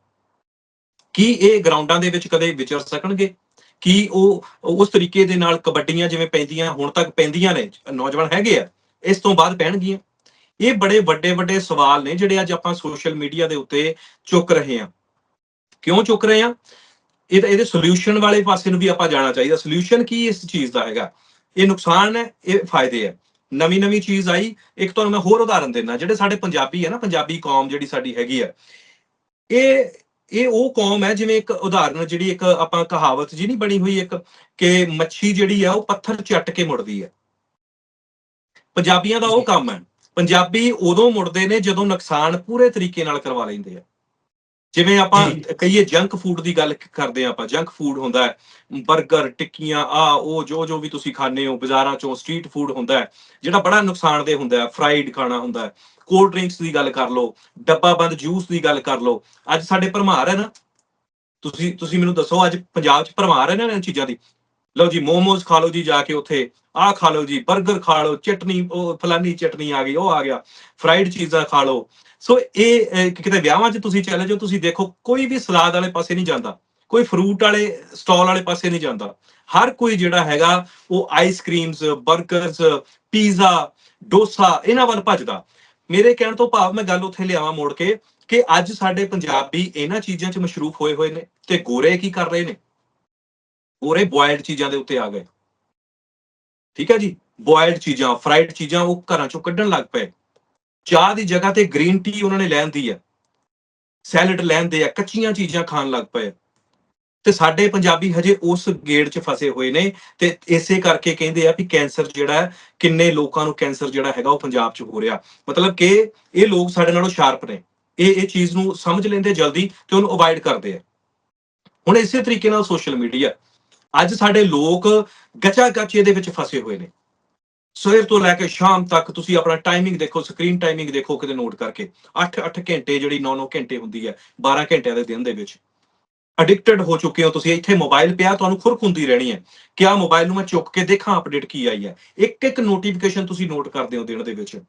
ਕੀ ਇਹ ਗਰਾਊਂਡਾਂ ਦੇ ਵਿੱਚ ਕਦੇ ਵਿਚਰ ਸਕਣਗੇ? ਕੀ ਉਹ ਉਸ ਤਰੀਕੇ ਦੇ ਨਾਲ ਕਬੱਡੀਆਂ ਜਿਵੇਂ ਪੈਂਦੀਆਂ ਹੁਣ ਤੱਕ ਪੈਂਦੀਆਂ ਨੇ ਨੌਜਵਾਨ ਹੈਗੇ ਆ? ਇਸ ਤੋਂ ਬਾਅਦ ਪੈਣਗੀਆਂ। ਇਹ ਬੜੇ ਵੱਡੇ ਵੱਡੇ ਸਵਾਲ ਨੇ ਜਿਹੜੇ ਅੱਜ ਆਪਾਂ ਸੋਸ਼ਲ ਮੀਡੀਆ ਦੇ ਉੱਤੇ ਚੁੱਕ ਰਹੇ ਹਾਂ। ਕਿਉਂ ਚੁੱਕ ਰਹੇ ਹਾਂ? ਇਹ ਤਾਂ ਇਹਦੇ ਸੋਲੂਸ਼ਨ ਵਾਲੇ ਪਾਸੇ ਨੂੰ ਵੀ ਆਪਾਂ ਜਾਣਾ ਚਾਹੀਦਾ। ਸੋਲੂਸ਼ਨ ਕੀ ਇਸ ਚੀਜ਼ ਦਾ ਹੈਗਾ? ਇਹ ਨੁਕਸਾਨ ਹੈ, ਇਹ ਫਾਇਦੇ ਹੈ। ਨਵੀਂ ਨਵੀਂ ਚੀਜ਼ ਆਈ। ਇੱਕ ਤੁਹਾਨੂੰ ਮੈਂ ਹੋਰ ਉਦਾਹਰਨ ਦਿੰਦਾ। ਜਿਹੜੇ ਸਾਡੇ ਪੰਜਾਬੀ ਹੈ ਨਾ, ਪੰਜਾਬੀ ਕੌਮ ਜਿਹੜੀ ਸਾਡੀ ਹੈਗੀ ਆ ਇਹ ਇਹ ਉਹ ਕੌਮ ਹੈ, ਜਿਵੇਂ ਇੱਕ ਉਦਾਹਰਨ ਜਿਹੜੀ ਇੱਕ ਆਪਾਂ ਕਹਾਵਤ ਜੀ ਨਹੀਂ ਬਣੀ ਹੋਈ ਇੱਕ, ਕਿ ਮੱਛੀ ਜਿਹੜੀ ਆ ਉਹ ਪੱਥਰ ਚੱਟ ਕੇ ਮੁੜਦੀ ਹੈ। ਪੰਜਾਬੀਆਂ ਦਾ ਉਹ। ਕੰਮ ਹੈ। ਪੰਜਾਬੀ ਉਦੋਂ ਮੁੜਦੇ ਨੇ ਜਦੋਂ ਨੁਕਸਾਨ ਪੂਰੇ ਤਰੀਕੇ ਨਾਲ ਕਰਵਾ ਲੈਂਦੇ ਆ। ਜਿਵੇਂ ਆਪਾਂ। ਕਹੀਏ ਜੰਕ ਫੂਡ ਦੀ ਗੱਲ ਕਰਦੇ ਆ ਆਪਾਂ। ਜੰਕ ਫੂਡ ਹੁੰਦਾ ਹੈ। 버ਗਰ ਟਿੱਕੀਆਂ ਆ ਉਹ ਜੋ ਜੋ ਵੀ ਤੁਸੀਂ ਖਾਣੇ ਹੋ ਬਾਜ਼ਾਰਾਂ ਚੋਂ ਸਟਰੀਟ ਫੂਡ ਹੁੰਦਾ ਹੈ। ਜਿਹੜਾ ਬੜਾ ਨੁਕਸਾਨਦੇਹ ਹੁੰਦਾ ਹੈ। ਫਰਾਈਡ ਖਾਣਾ ਹੁੰਦਾ ਹੈ। ਕੋਲਡ ਡਰਿੰਕਸ ਦੀ ਗੱਲ ਕਰ ਲਓ। ਡੱਬਾ ਬੰਦ ਜੂਸ ਦੀ ਗੱਲ ਕਰ ਲਓ। ਅੱਜ ਸਾਡੇ ਭਰਮਾਰ ਹੈ ਨਾ। ਤੁਸੀਂ ਤੁਸੀਂ ਮੈਨੂੰ ਦੱਸੋ ਅੱਜ ਪੰਜਾਬ 'ਚ ਭਰਮਾਰ ਹੈ ਨਾ ਇਹਨਾਂ ਚੀਜ਼ਾਂ ਦੀ? ਲਓ ਜੀ ਮੋਮੋਸ ਖਾ ਲਓ ਜੀ ਜਾ ਕੇ ਉੱਥੇ। ਆਹ ਖਾ ਲਓ ਜੀ 버ਗਰ ਖਾ ਲਓ, ਚਟਨੀ, ਉਹ ਫਲਾਨੀ ਚਟਨੀ ਆ ਗਈ, ਉਹ ਆ ਗਿਆ, ਫਰਾਈਡ ਚੀਜ਼ਾਂ ਖਾ ਲਓ। ਸੋ ਇਹ ਕਿਤੇ ਵਿਆਹਾਂ 'ਚ ਤੁਸੀਂ ਚਲੇ ਜਾਓ, ਤੁਸੀਂ ਦੇਖੋ, ਕੋਈ ਵੀ ਸਲਾਦ ਵਾਲੇ ਪਾਸੇ ਨਹੀਂ ਜਾਂਦਾ, ਕੋਈ ਫਰੂਟ ਵਾਲੇ ਸਟਾਲ ਵਾਲੇ ਪਾਸੇ ਨਹੀਂ ਜਾਂਦਾ। ਹਰ ਕੋਈ ਜਿਹੜਾ ਹੈਗਾ, ਉਹ ਆਈਸਕ੍ਰੀਮਸ 버ਗਰਸ ਪੀਜ਼ਾ ਡੋਸਾ, ਇਹਨਾਂ ਵੱਲ ਭੱਜਦਾ। ਮੇਰੇ ਕਹਿਣ ਤੋਂ ਭਾਵ ਮੈਂ ਗੱਲ ਉੱਥੇ ਲਿਆਵਾਂ ਮੋੜ ਕੇ, ਕਿ ਅੱਜ ਸਾਡੇ ਪੰਜਾਬੀ ਇਹਨਾਂ ਚੀਜ਼ਾਂ 'ਚ ਮਸ਼ਰੂਫ ਹੋਏ ਹੋਏ ਨੇ, ਤੇ ਗੋਰੇ ਕੀ ਕਰ ਰਹੇ ਨੇ? ਗੋਰੇ ਬੋਇਲਡ ਚੀਜ਼ਾਂ ਦੇ ਉੱਤੇ ਆ ਗਏ। ਠੀਕ ਹੈ ਜੀ? ਬੋਇਲਡ ਚੀਜ਼ਾਂ ਫਰਾਈਡ ਚੀਜ਼ਾਂ ਉਹ ਘਰਾਂ 'ਚੋਂ ਕੱਢਣ ਲੱਗ ਪਏ। ਚਾਹ ਦੀ ਜਗ੍ਹਾ ਤੇ ਗ੍ਰੀਨ ਟੀ ਉਹਨਾਂ ਨੇ ਲੈਂਦੀ ਹੈ। ਸੈਲਡ ਲੈਂਦੇ ਆ, ਕੱਚੀਆਂ ਚੀਜ਼ਾਂ ਖਾਣ ਲੱਗ ਪਏ। ਤੇ ਸਾਡੇ ਪੰਜਾਬੀ ਹਜੇ ਉਸ ਗੇੜ 'ਚ ਫਸੇ ਹੋਏ ਨੇ ਤੇ ਇਸੇ ਕਰਕੇ ਕਹਿੰਦੇ ਆ ਵੀ ਕੈਂਸਰ ਜਿਹੜਾ ਕਿੰਨੇ ਲੋਕਾਂ ਨੂੰ ਕੈਂਸਰ ਜਿਹੜਾ ਹੈਗਾ ਉਹ ਪੰਜਾਬ 'ਚ ਹੋ ਰਿਹਾ। ਮਤਲਬ ਕਿ ਇਹ ਲੋਕ ਸਾਡੇ ਨਾਲੋਂ ਸ਼ਾਰਪ ਨੇ। ਇਹ ਇਹ ਚੀਜ਼ ਨੂੰ ਸਮਝ ਲੈਂਦੇ ਜਲਦੀ ਤੇ ਉਹਨੂੰ ਅਵਾਇਡ ਕਰਦੇ ਆ। ਹੁਣ ਇਸੇ ਤਰੀਕੇ ਨਾਲ ਸੋਸ਼ਲ ਮੀਡੀਆ ਅੱਜ ਸਾਡੇ ਲੋਕ ਗਚਾ ਗਚ ਇਹਦੇ ਵਿੱਚ ਫਸੇ ਹੋਏ ਨੇ। ਸਵੇਰ ਤੋਂ ਲੈ ਕੇ ਸ਼ਾਮ ਤੱਕ ਤੁਸੀਂ ਆਪਣਾ ਟਾਈਮਿੰਗ ਦੇਖੋ ਸਕਰੀਨ ਟਾਈਮਿੰਗ ਦੇਖੋ ਕਿਤੇ ਨੋਟ ਕਰਕੇ। 8-8 ਘੰਟੇ ਜਿਹੜੀ 9-9 ਘੰਟੇ ਹੁੰਦੀ ਹੈ 12 ਘੰਟਿਆਂ ਦੇ ਦਿਨ ਦੇ ਵਿੱਚ। ਐਡਿਕਟਡ ਹੋ ਚੁੱਕੇ ਹੋ ਤੁਸੀਂ, ਇੱਥੇ ਮੋਬਾਈਲ ਪਿਆ, ਤੁਹਾਨੂੰ ਖੁਰਕ ਹੁੰਦੀ ਰਹਿਣੀ ਹੈ। ਕਿ ਆ ਮੋਬਾਈਲ ਨੂੰ ਮੈਂ ਚੁੱਕ ਕੇ ਦੇਖਾਂ ਅਪਡੇਟ ਕੀ ਆਈ ਹੈ? ਇੱਕ ਇੱਕ ਨੋਟੀਫਿਕੇਸ਼ਨ ਤੁਸੀਂ ਨੋਟ ਕਰਦੇ ਹੋ ਦਿਨ ਦੇ ਵਿੱਚ।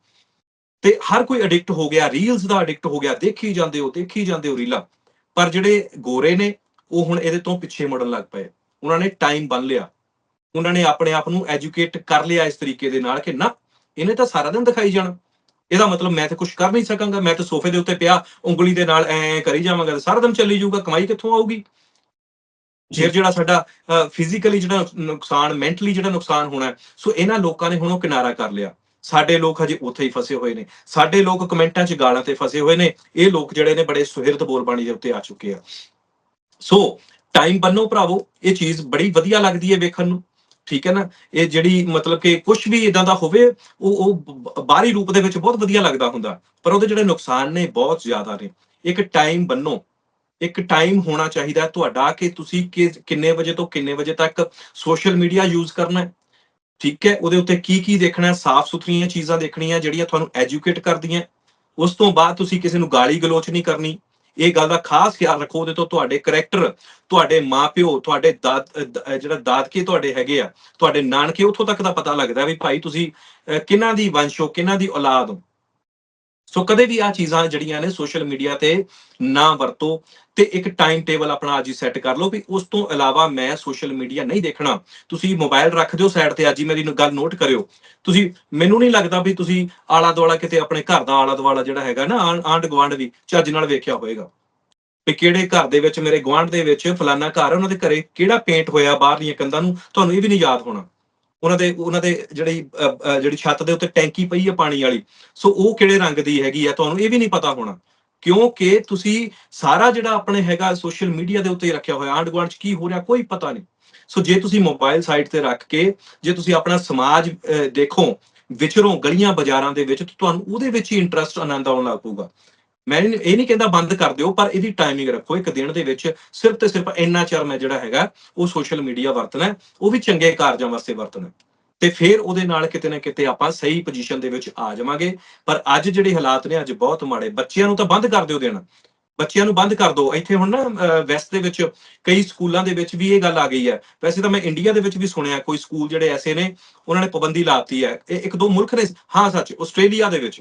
ਤੇ ਹਰ ਕੋਈ ਐਡਿਕਟ ਹੋ ਗਿਆ ਰੀਲਸ ਦਾ ਐਡਿਕਟ ਹੋ ਗਿਆ, ਦੇਖੀ ਜਾਂਦੇ ਹੋ, ਦੇਖੀ ਜਾਂਦੇ ਹੋ ਰੀਲਾਂ। ਪਰ ਜਿਹੜੇ ਗੋਰੇ ਨੇ, ਉਹ ਹੁਣ ਇਹਦੇ ਤੋਂ ਪਿੱਛੇ ਮੁੜਨ ਲੱਗ ਪਏ। ਉਹਨਾਂ ਨੇ ਟਾਈਮ ਬੰਨ ਲਿਆ। ਉਹਨਾਂ ਨੇ ਆਪਣੇ ਆਪ ਨੂੰ ਐਜੂਕੇਟ ਕਰ ਲਿਆ ਇਸ ਤਰੀਕੇ ਦੇ ਨਾਲ ਕਿ ਨਾ ਇਹਨੇ ਤਾਂ ਸਾਰਾ ਦਿਨ ਦਿਖਾਈ ਜਾਣਾ। ਇਹਦਾ ਮਤਲਬ ਮੈਂ ਤਾਂ ਕੁਝ ਕਰ ਨਹੀਂ ਸਕਾਂਗਾ ਮੈਂ ਤਾਂ ਸੋਫੇ ਦੇ ਉੱਤੇ ਪਿਆ ਉਂਗਲੀ ਦੇ ਨਾਲ ਐ ਕਰੀ ਜਾਵਾਂਗਾ ਤੇ ਸਾਰਾ ਦਿਨ ਚੱਲੀ ਜਾਊਗਾ ਕਮਾਈ ਕਿੱਥੋਂ ਆਊਗੀ? ਫਿਰ ਜਿਹੜਾ ਸਾਡਾ ਫਿਜ਼ੀਕਲੀ ਜਿਹੜਾ ਨੁਕਸਾਨ ਮੈਂਟਲੀ ਜਿਹੜਾ ਨੁਕਸਾਨ ਹੋਣਾ ਸੋ ਇਹਨਾਂ ਲੋਕਾਂ ਨੇ ਹੁਣ ਉਹ ਕਿਨਾਰਾ ਕਰ ਲਿਆ। ਸਾਡੇ ਲੋਕ ਹਜੇ ਉੱਥੇ ਹੀ ਫਸੇ ਹੋਏ ਨੇ। ਸਾਡੇ ਲੋਕ ਕਮੈਂਟਾਂ 'ਚ ਗਾਲਾਂ ਤੇ ਫਸੇ ਹੋਏ ਨੇ। ਇਹ ਲੋਕ ਜਿਹੜੇ ਨੇ ਬੜੇ ਸੁਹਿਰਦ ਬੋਲਬਾਣੀ ਦੇ ਉੱਤੇ ਆ ਚੁੱਕੇ ਆ। ਸੋ ਟਾਈਮ ਬੰਨੋ ਭਰਾਵੋ, ਇਹ ਚੀਜ਼ ਬੜੀ ਵਧੀਆ ਲੱਗਦੀ ਹੈ ਵੇਖਣ ਨੂੰ, ਠੀਕ ਹੈ ਨਾ? ਇਹ ਜਿਹੜੀ ਮਤਲਬ ਕਿ ਕੁਝ ਵੀ ਇਦਾਂ ਦਾ ਹੋਵੇ, ਉਹ ਉਹ ਬਾਹਰੀ ਰੂਪ ਦੇ ਵਿੱਚ ਬਹੁਤ ਵਧੀਆ ਲੱਗਦਾ ਹੁੰਦਾ। ਪਰ ਉਹਦੇ ਜਿਹੜੇ ਨੁਕਸਾਨ ਨੇ, ਬਹੁਤ ਜ਼ਿਆਦਾ ਨੇ। ਇੱਕ ਟਾਈਮ ਬੰਨੋ। ਇੱਕ ਟਾਈਮ ਹੋਣਾ ਚਾਹੀਦਾ ਤੁਹਾਡਾ ਕਿ ਤੁਸੀਂ ਕਿ- ਕਿੰਨੇ ਵਜੇ ਤੋਂ ਕਿੰਨੇ ਵਜੇ ਤੱਕ ਸੋਸ਼ਲ ਮੀਡੀਆ ਯੂਜ਼ ਕਰਨਾ ਹੈ। ਠੀਕ ਹੈ? ਉਹਦੇ ਉੱਤੇ ਕੀ ਕੀ ਦੇਖਣਾ ਹੈ? ਸਾਫ਼ ਸੁਥਰੀਆਂ ਚੀਜ਼ਾਂ ਦੇਖਣੀਆਂ, ਜਿਹੜੀਆਂ ਤੁਹਾਨੂੰ ਐਜੂਕੇਟ ਕਰਦੀਆਂ ਉਸ ਤੋਂ ਬਾਅਦ ਤੁਸੀਂ ਕਿਸੇ ਨੂੰ ਗਾਲੀ ਗਲੋਚ ਨਹੀਂ ਕਰਨੀ। ਇਹ ਗੱਲ ਦਾ ਖਾਸ ਖਿਆਲ ਰੱਖੋ ਉਹਦੇ ਤੋਂ ਤੁਹਾਡੇ ਕਰੈਕਟਰ ਤੁਹਾਡੇ ਮਾਪਿਓ, ਤੁਹਾਡੇ ਦਾਦ ਜਿਹੜਾ ਦਾਦਕੇ ਤੁਹਾਡੇ ਹੈਗੇ ਆ, ਤੁਹਾਡੇ ਨਾਨਕੇ ਉੱਥੋਂ ਤੱਕ ਦਾ ਪਤਾ ਲੱਗਦਾ ਵੀ ਭਾਈ ਤੁਸੀਂ, ਅਹ ਕਿਹਨਾਂ ਦੀ ਵੰਸ਼ ਹੋ, ਕਿਹਨਾਂ ਦੀ ਔਲਾਦ ਹੋ। ਸੋ ਕਦੇ ਵੀ ਆ ਚੀਜ਼ਾਂ ਜਿਹੜੀਆਂ ਨੇ ਸੋਸ਼ਲ ਮੀਡੀਆ ਤੇ ਨਾ ਵਰਤੋ। ਤੇ ਇੱਕ ਟਾਈਮ ਟੇਬਲ ਆਪਣਾ ਅੱਜ ਹੀ ਸੈੱਟ ਕਰ ਲਓ ਵੀ ਉਸ ਤੋਂ ਇਲਾਵਾ ਮੈਂ ਸੋਸ਼ਲ ਮੀਡੀਆ ਨਹੀਂ ਦੇਖਣਾ। ਤੁਸੀਂ ਮੋਬਾਈਲ ਰੱਖ ਦਿਓ ਸਾਈਡ ਤੇ, ਅੱਜ ਹੀ ਮੇਰੀ ਗੱਲ ਨੋਟ ਕਰਿਓ। ਤੁਸੀਂ, ਮੈਨੂੰ ਨਹੀਂ ਲੱਗਦਾ ਵੀ ਤੁਸੀਂ ਆਲਾ ਦੁਆਲਾ ਕਿਤੇ ਆਪਣੇ ਘਰ ਦਾ ਆਲਾ ਦੁਆਲਾ ਜਿਹੜਾ ਹੈਗਾ ਨਾ, ਆਂਢ- ਆਂਢ ਗੁਆਂਢ ਚੱਜ ਨਾਲ ਵੇਖਿਆ ਹੋਵੇਗਾ। ਵੀ ਕਿਹੜੇ ਘਰ ਦੇ ਵਿੱਚ, ਮੇਰੇ ਗੁਆਂਢ ਦੇ ਵਿੱਚ ਫਲਾਨਾ ਘਰ ਉਹਨਾਂ ਦੇ ਘਰੇ ਕਿਹੜਾ ਪੇਂਟ ਹੋਇਆ ਬਾਹਰਲੀਆਂ ਕੰਧਾਂ ਨੂੰ, ਤੁਹਾਨੂੰ ਇਹ ਵੀ ਨਹੀਂ ਯਾਦ ਹੋਣਾ। ਉਹਨਾਂ ਦੇ ਉਹਨਾਂ ਦੇ ਜਿਹੜੀ ਜਿਹੜੀ ਛੱਤ ਦੇ ਉੱਤੇ ਟੈਂਕੀ ਪਈ ਹੈ ਪਾਣੀ ਵਾਲੀ, ਸੋ ਉਹ ਕਿਹੜੇ ਰੰਗ ਦੀ ਹੈਗੀ ਆ ਤੁਹਾਨੂੰ ਇਹ ਵੀ ਨਹੀਂ ਪਤਾ ਹੋਣਾ। ਕਿਉਂਕਿ ਤੁਸੀਂ ਸਾਰਾ ਜਿਹੜਾ ਆਪਣੇ ਹੈਗਾ ਸੋਸ਼ਲ ਮੀਡੀਆ ਦੇ ਉੱਤੇ ਰੱਖਿਆ ਹੋਇਆ ਆਂਢ ਗੁਆਂਢ ਚ ਕੀ ਹੋ ਰਿਹਾ ਕੋਈ ਪਤਾ ਨਹੀਂ। ਸੋ ਜੇ ਤੁਸੀਂ ਮੋਬਾਈਲ ਸਾਈਟ ਤੇ ਰੱਖ ਕੇ, ਜੇ ਤੁਸੀਂ ਆਪਣਾ ਸਮਾਜ ਦੇਖੋ, ਵਿਚਰੋਂ ਗਲੀਆਂ ਬਾਜ਼ਾਰਾਂ ਦੇ ਵਿੱਚ ਤੁਹਾਨੂੰ ਉਹਦੇ ਵਿੱਚ ਹੀ ਇੰਟਰਸਟ ਆਨੰਦ ਆਉਣ ਲੱਗ ਪਊਗਾ। ਮੈਂ ਇਹ ਨਹੀਂ ਕਹਿੰਦਾ ਬੰਦ ਕਰ ਦਿਓ, ਪਰ ਇਹਦੀ ਟਾਈਮਿੰਗ ਰੱਖੋ। ਇੱਕ ਦਿਨ ਦੇ ਵਿੱਚ ਸਿਰਫ ਤੇ ਸਿਰਫ ਇੰਨਾ ਚਿਰ ਮੈਂ ਜਿਹੜਾ ਹੈਗਾ, ਉਹ ਸੋਸ਼ਲ ਮੀਡੀਆ ਵਰਤਣਾ ਉਹ ਵੀ ਚੰਗੇ ਕਾਰਜਾਂ ਵਾਸਤੇ ਵਰਤਣਾ ਤੇ ਫਿਰ ਉਹਦੇ ਨਾਲ ਕਿਤੇ ਨਾ ਕਿਤੇ ਆਪਾਂ ਸਹੀ ਪੋਜੀਸ਼ਨ ਦੇ ਵਿੱਚ ਆ ਜਾਵਾਂਗੇ। ਪਰ ਅੱਜ ਜਿਹੜੇ ਹਾਲਾਤ ਨੇ, ਅੱਜ ਬਹੁਤ ਮਾੜੇ। ਬੱਚਿਆਂ ਨੂੰ ਤਾਂ ਬੰਦ ਕਰ ਦਿਓ ਦੇਣਾ ਬੱਚਿਆਂ ਨੂੰ ਬੰਦ ਕਰ ਦਿਓ। ਇੱਥੇ ਹੁਣ ਨਾ ਵੈਸਟ ਦੇ ਵਿੱਚ ਕਈ ਸਕੂਲਾਂ ਦੇ ਵਿੱਚ ਵੀ ਇਹ ਗੱਲ ਆ ਗਈ ਹੈ। ਵੈਸੇ ਤਾਂ ਮੈਂ ਇੰਡੀਆ ਦੇ ਵਿੱਚ ਵੀ ਸੁਣਿਆ, ਕੋਈ ਸਕੂਲ ਜਿਹੜੇ ਐਸੇ ਨੇ, ਉਹਨਾਂ ਨੇ ਪਾਬੰਦੀ ਲਾਤੀ ਹੈ। ਇਹ ਇੱਕ ਦੋ ਮੁਲਕ ਨੇ। ਹਾਂ, ਸੱਚ, ਆਸਟ੍ਰੇਲੀਆ ਦੇ ਵਿੱਚ।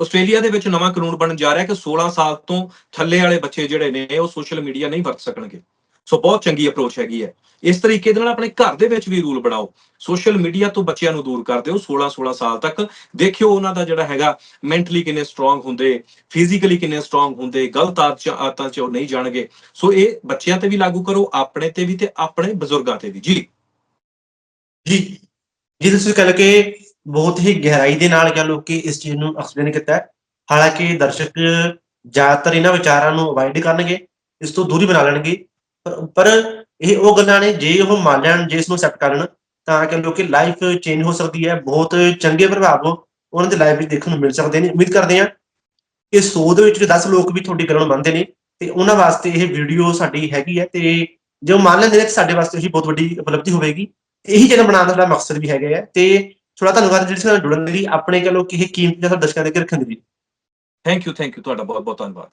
ਆਸਟ੍ਰੇਲੀਆ ਦੇ ਵਿੱਚ ਨਵਾਂ ਕਾਨੂੰਨ ਬਣਨ ਜਾ ਰਿਹਾ ਕਿ 16 ਸਾਲ ਤੋਂ ਥੱਲੇ ਵਾਲੇ ਬੱਚੇ ਜਿਹੜੇ ਨੇ, ਉਹ ਸੋਸ਼ਲ ਮੀਡੀਆ ਨਹੀਂ ਵਰਤ ਸਕਣਗੇ। ਸੋ ਬਹੁਤ ਚੰਗੀ ਅਪਰੋਚ ਹੈਗੀ ਹੈ। ਇਸ ਤਰੀਕੇ ਦੇ ਨਾਲ ਆਪਣੇ ਘਰ ਦੇ ਵਿੱਚ ਵੀ ਰੂਲ ਬਣਾਓ। ਸੋਸ਼ਲ ਮੀਡੀਆ ਤੋਂ ਬੱਚਿਆਂ ਨੂੰ ਦੂਰ ਕਰ ਦਿਓ 16 16 ਸਾਲ ਤੱਕ। ਦੇਖਿਓ ਉਹਨਾਂ ਦਾ ਜਿਹੜਾ ਹੈਗਾ ਮੈਂਟਲੀ ਕਿੰਨੇ ਸਟਰੋਂਗ ਹੁੰਦੇ ਫਿਜ਼ੀਕਲੀ ਕਿੰਨੇ ਸਟਰੋਂਗ ਹੁੰਦੇ, ਗਲਤ ਆਦਤ- ਆਦਤਾਂ 'ਚ ਉਹ ਨਹੀਂ ਜਾਣਗੇ। ਸੋ ਇਹ ਬੱਚਿਆਂ ਤੇ ਵੀ ਲਾਗੂ ਕਰੋ, ਆਪਣੇ ਤੇ ਵੀ ਤੇ ਆਪਣੇ ਬਜ਼ੁਰਗਾਂ ਤੇ ਵੀ। ਜੀ। ਜੀ। ਜੀ, ਤੁਸੀਂ ਕਹਿ ਲਓ ਕਿ ਬਹੁਤ ਹੀ ਗਹਿਰਾਈ ਦੇ ਨਾਲ ਕਹਿ ਲਓ ਕਿ ਇਸ ਚੀਜ਼ ਨੂੰ ਐਕਸਪਲੇਨ ਕੀਤਾ ਹੈ। ਹਾਲਾਂਕਿ ਦਰਸ਼ਕ ਜ਼ਿਆਦਾਤਰ ਇਹਨਾਂ ਵਿਚਾਰਾਂ ਨੂੰ ਅਵਾਇਡ ਕਰਨਗੇ, ਇਸ ਤੋਂ ਦੂਰੀ ਬਣਾ ਲੈਣਗੇ। ਪਰ ਇਹ ਉਹ ਗੱਲਾਂ ਨੇ, ਜੇ ਉਹ ਮੰਨ ਲੈਣ, ਜੇ ਇਸ ਨੂੰ ਐਕਸੈਪਟ ਕਰਨ, ਤਾਂ ਕਹਿ ਲਓ ਕਿ ਲਾਈਫ ਚੇਂਜ ਹੋ ਸਕਦੀ ਹੈ, ਬਹੁਤ ਚੰਗੇ ਪ੍ਰਭਾਵ ਉਹਨਾਂ ਦੀ ਲਾਈਫ ਵਿੱਚ ਦੇਖਣ ਨੂੰ ਮਿਲ ਸਕਦੇ ਨੇ। ਉਮੀਦ ਕਰਦੇ ਹਾਂ ਕਿ 100 ਦੇ ਵਿੱਚ 10 ਲੋਕ ਵੀ ਤੁਹਾਡੀ ਗੱਲ ਨੂੰ ਮੰਨਦੇ ਨੇ, ਤੇ ਉਹਨਾਂ ਵਾਸਤੇ ਇਹ ਵੀਡੀਓ ਸਾਡੀ ਹੈਗੀ ਹੈ, ਤੇ ਜੋ ਮੰਨ ਲੈਂਦੇ ਨੇ, ਤੇ ਸਾਡੇ ਵਾਸਤੇ ਇਹ ਬਹੁਤ ਵੱਡੀ ਉਪਲਬਧੀ ਹੋਵੇਗੀ। ਇਹੀ ਚੈਨਲ ਬਣਾਉਣ ਦਾ ਮਕਸਦ ਵੀ ਹੈਗਾ ਹੈ, ਤੇ ਥੋੜਾ ਧੰਨਵਾਦ ਜਿਹੜੇ ਸਾਡੇ ਨਾਲ ਜੁੜਨ ਦੇ ਲਈ, ਆਪਣੇ ਕਹਿ ਲਓ ਕਿ ਇਹ ਕੀਮਤੀ ਜਿਹਾ ਦਰਸ਼ਕਾਂ ਦੇ ਅੱਗੇ ਰੱਖਣ ਦੇ ਲਈ। ਥੈਂਕ ਯੂ ਥੈਂਕ ਯੂ ਤੁਹਾਡਾ ਬਹੁਤ ਬਹੁਤ ਧੰਨਵਾਦ।